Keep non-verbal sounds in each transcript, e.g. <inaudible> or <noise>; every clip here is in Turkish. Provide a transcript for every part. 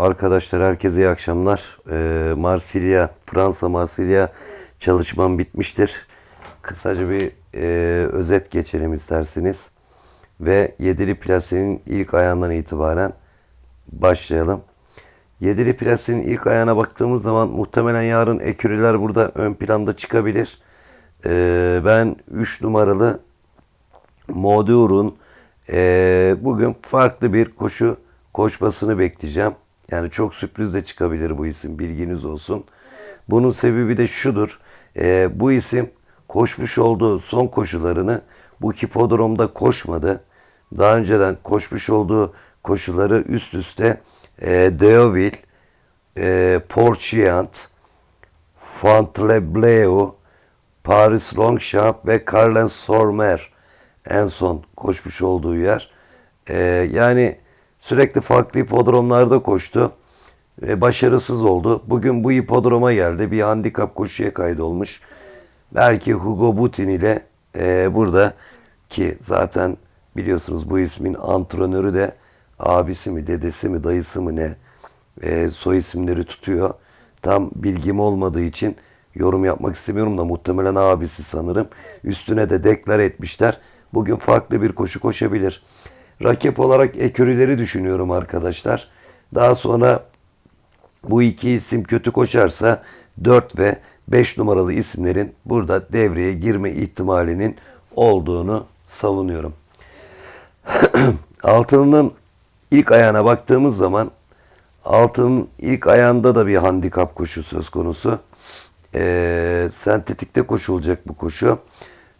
Arkadaşlar herkese iyi akşamlar. Ee, Marsilya, Fransa Marsilya çalışmam bitmiştir. Kısaca bir e, özet geçelim isterseniz. Ve yedili plasenin ilk ayağından itibaren başlayalım. Yedili plasenin ilk ayağına baktığımız zaman muhtemelen yarın ekürüler burada ön planda çıkabilir. Ee, ben 3 numaralı Modur'un e, bugün farklı bir koşu koşmasını bekleyeceğim. Yani çok sürpriz de çıkabilir bu isim bilginiz olsun. Bunun sebebi de şudur. E, bu isim koşmuş olduğu son koşularını bu hipodromda koşmadı. Daha önceden koşmuş olduğu koşuları üst üste e, Deauville, e, Porciant, Fontainebleau, Paris Longchamp ve Carlen Sormer en son koşmuş olduğu yer. Ee, yani sürekli farklı hipodromlarda koştu ve başarısız oldu. Bugün bu hipodroma geldi. Bir handikap koşuya kaydolmuş. Belki Hugo Butin ile e, burada ki zaten biliyorsunuz bu ismin antrenörü de abisi mi, dedesi mi, dayısı mı ne e, soy isimleri tutuyor. Tam bilgim olmadığı için yorum yapmak istemiyorum da muhtemelen abisi sanırım. Üstüne de deklar etmişler. Bugün farklı bir koşu koşabilir. Rakip olarak ekürüleri düşünüyorum arkadaşlar. Daha sonra bu iki isim kötü koşarsa 4 ve 5 numaralı isimlerin burada devreye girme ihtimalinin olduğunu savunuyorum. <clears throat> Altının ilk ayağına baktığımız zaman altının ilk ayağında da bir handikap koşu söz konusu. Ee, sentetikte koşulacak bu koşu.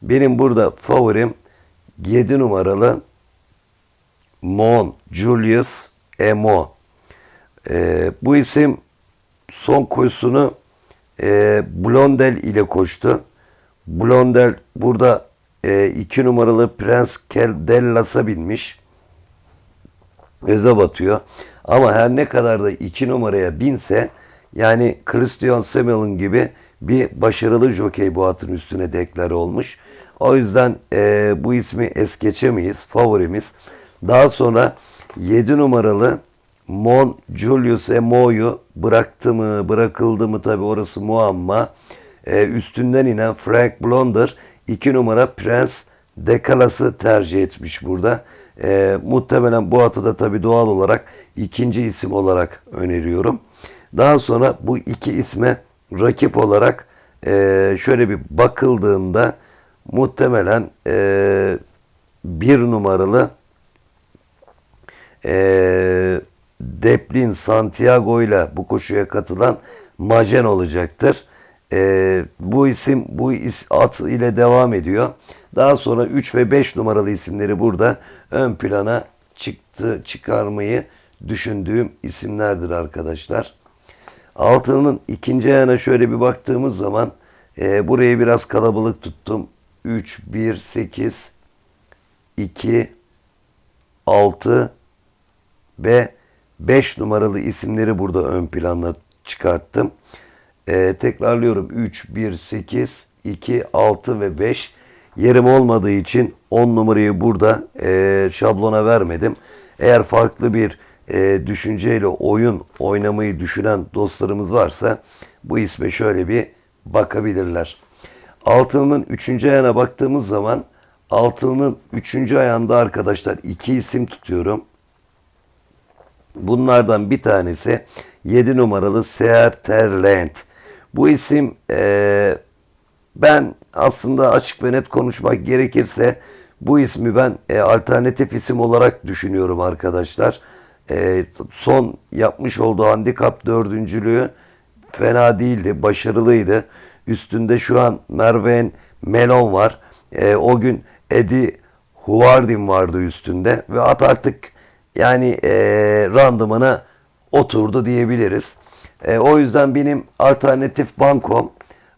Benim burada favorim 7 numaralı Mon Julius Emo. Ee, bu isim son koşusunu e, Blondel ile koştu. Blondel burada 2 e, numaralı Prens Keldellas'a binmiş. Göze batıyor. Ama her ne kadar da 2 numaraya binse yani Christian Semelin gibi bir başarılı jokey bu atın üstüne deklar olmuş. O yüzden e, bu ismi es geçemeyiz. Favorimiz. Daha sonra 7 numaralı Mon Julius Emo'yu bıraktı mı, bırakıldı mı tabi orası muamma. E, üstünden inen Frank Blonder 2 numara Prens Decalas'ı tercih etmiş burada. E, muhtemelen bu atı da tabi doğal olarak ikinci isim olarak öneriyorum. Daha sonra bu iki isme rakip olarak e, şöyle bir bakıldığında muhtemelen e, bir numaralı e, Deplin Santiago ile bu koşuya katılan Majen olacaktır. E, bu isim bu is, at ile devam ediyor. Daha sonra 3 ve 5 numaralı isimleri burada ön plana çıktı çıkarmayı düşündüğüm isimlerdir arkadaşlar. Altının ikinci ayağına şöyle bir baktığımız zaman e, burayı biraz kalabalık tuttum. 3, 1, 8, 2, 6 ve 5 numaralı isimleri burada ön plana çıkarttım. E, tekrarlıyorum. 3, 1, 8, 2, 6 ve 5. Yerim olmadığı için 10 numarayı burada e, şablona vermedim. Eğer farklı bir e, düşünceyle oyun oynamayı düşünen dostlarımız varsa bu isme şöyle bir bakabilirler. Altının 3. ayağına baktığımız zaman altının 3. ayağında arkadaşlar iki isim tutuyorum. Bunlardan bir tanesi 7 numaralı Seerterland. Bu isim e, ben aslında açık ve net konuşmak gerekirse bu ismi ben e, alternatif isim olarak düşünüyorum arkadaşlar. E, son yapmış olduğu handikap dördüncülüğü fena değildi, başarılıydı. Üstünde şu an Merve'n Melon var. E, o gün Eddie Huvardin vardı üstünde ve at artık yani e, randımana oturdu diyebiliriz. E, o yüzden benim alternatif bankom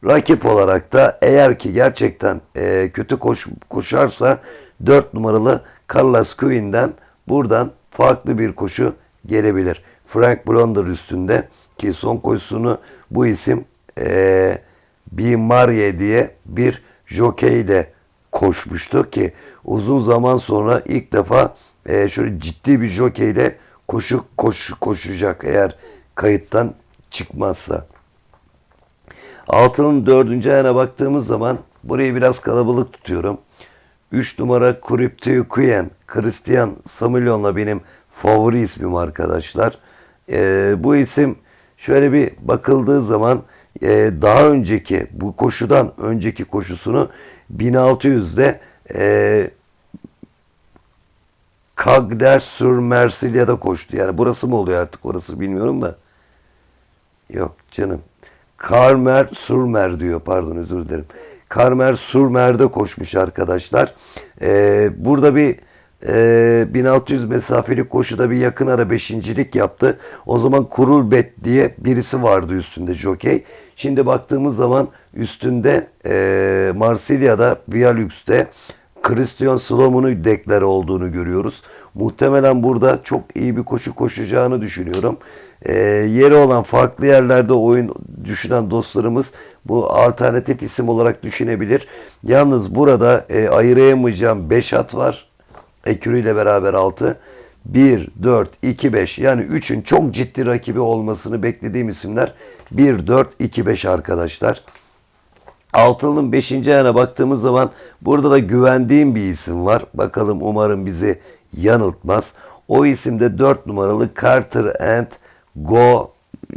rakip olarak da eğer ki gerçekten e, kötü koş, koşarsa 4 numaralı Carlos Quinn'den buradan farklı bir koşu gelebilir. Frank Blonder üstünde ki son koşusunu bu isim e, Bimarye diye bir jockey ile koşmuştu ki uzun zaman sonra ilk defa e, şöyle ciddi bir jockey ile koşu koşu koşacak eğer kayıttan çıkmazsa. Altının dördüncü ayağına baktığımız zaman burayı biraz kalabalık tutuyorum. 3 numara Kuriptiyukuyen Christian Samuelon'la benim favori ismim arkadaşlar. Ee, bu isim şöyle bir bakıldığı zaman e, daha önceki bu koşudan önceki koşusunu 1600'de e, Cagder sur Mersilya'da koştu. Yani burası mı oluyor artık orası bilmiyorum da. Yok canım. Karmer Surmer diyor. Pardon özür dilerim. Karmer Surmer'de koşmuş arkadaşlar. Ee, burada bir e, 1600 mesafeli koşuda bir yakın ara beşincilik yaptı. O zaman Kurulbet diye birisi vardı üstünde jockey. Şimdi baktığımız zaman üstünde e, Marsilya'da Vialux'te Christian Slomon'u deklar olduğunu görüyoruz. Muhtemelen burada çok iyi bir koşu koşacağını düşünüyorum. E, yeri olan farklı yerlerde oyun düşünen dostlarımız bu alternatif isim olarak düşünebilir. Yalnız burada e, ayırayamayacağım 5 at var. Ekürü ile beraber 6. 1, 4, 2, 5 yani 3'ün çok ciddi rakibi olmasını beklediğim isimler 1, 4, 2, 5 arkadaşlar. Altının 5. ayağına baktığımız zaman burada da güvendiğim bir isim var. Bakalım umarım bizi yanıltmaz. O isimde 4 numaralı Carter and Go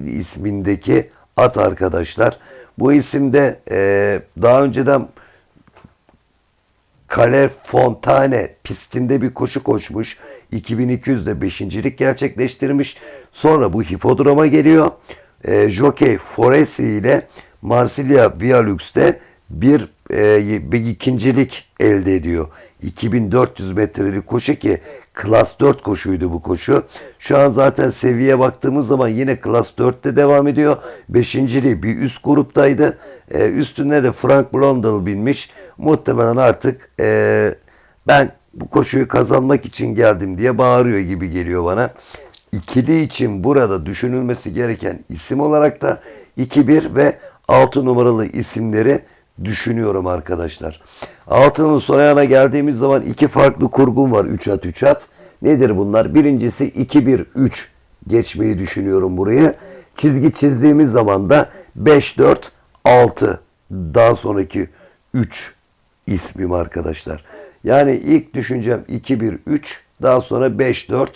ismindeki at arkadaşlar. Bu isimde e, daha önceden Kale Fontane pistinde bir koşu koşmuş. 2200'de beşincilik gerçekleştirmiş. Sonra bu hipodroma geliyor. E, Jockey Foresi ile Marsilya Vialux'te bir, e, bir ikincilik elde ediyor. 2400 metrelik koşu ki Klas 4 koşuydu bu koşu. Şu an zaten seviyeye baktığımız zaman yine Klas 4'te devam ediyor. Beşinciliği bir üst gruptaydı. E, üstünde de Frank Blondel binmiş. Muhtemelen artık e, ben bu koşuyu kazanmak için geldim diye bağırıyor gibi geliyor bana. İkili için burada düşünülmesi gereken isim olarak da 2-1 ve 6 numaralı isimleri düşünüyorum arkadaşlar. Altının son ayağına geldiğimiz zaman iki farklı kurgum var. 3 at 3 at. Nedir bunlar? Birincisi 2-1-3 geçmeyi düşünüyorum buraya. Çizgi çizdiğimiz zaman da 5-4-6 daha sonraki 3 ismim arkadaşlar. Yani ilk düşüncem 2-1-3 daha sonra 5-4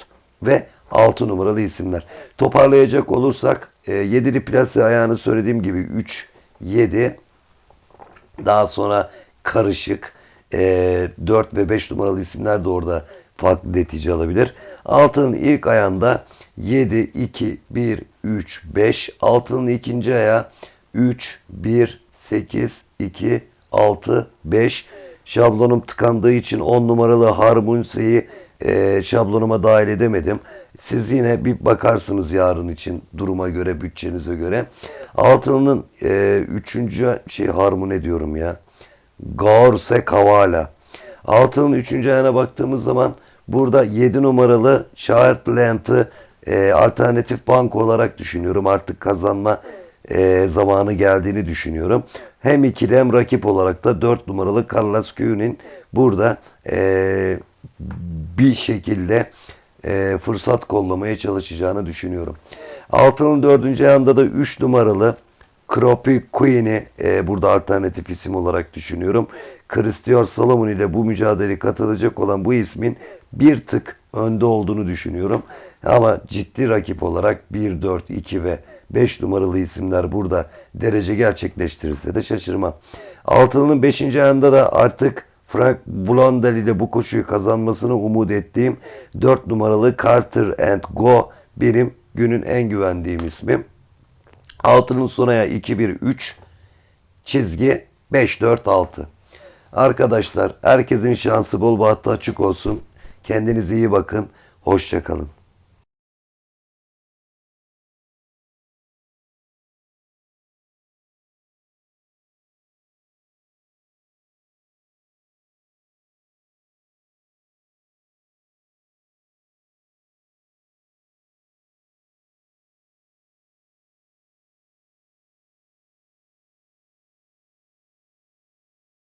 ve 6 numaralı isimler. Toparlayacak olursak 7'li plase ayağını söylediğim gibi 3 7 daha sonra karışık e, 4 ve 5 numaralı isimler de orada farklı netice alabilir. Altının ilk ayağında 7, 2, 1, 3, 5. Altının ikinci ayağı 3, 1, 8, 2, 6, 5. Şablonum tıkandığı için 10 numaralı Harmunise'yi e, şablonuma dahil edemedim. Siz yine bir bakarsınız yarın için duruma göre, bütçenize göre. Altının e, üçüncü şey harmone diyorum ya. Gaurse Kavala. Altının üçüncü ayağına baktığımız zaman burada 7 numaralı Charlotte'ı e, alternatif bank olarak düşünüyorum. Artık kazanma e, zamanı geldiğini düşünüyorum. Hem ikili hem rakip olarak da 4 numaralı Carlos Köy'ün burada e, bir şekilde e, fırsat kollamaya çalışacağını düşünüyorum. Altının dördüncü ayağında da 3 numaralı Kropi Queen'i e, burada alternatif isim olarak düşünüyorum. Christian Salomon ile bu mücadeleye katılacak olan bu ismin bir tık önde olduğunu düşünüyorum. Ama ciddi rakip olarak 1, 4, 2 ve 5 numaralı isimler burada derece gerçekleştirirse de şaşırmam. Altının 5. ayında da artık Frank Blondel ile bu koşuyu kazanmasını umut ettiğim 4 numaralı Carter and Go benim günün en güvendiğim ismim. Altının sonaya 2-1-3 çizgi 5-4-6. Arkadaşlar herkesin şansı bol bahtı açık olsun. Kendinize iyi bakın. Hoşçakalın.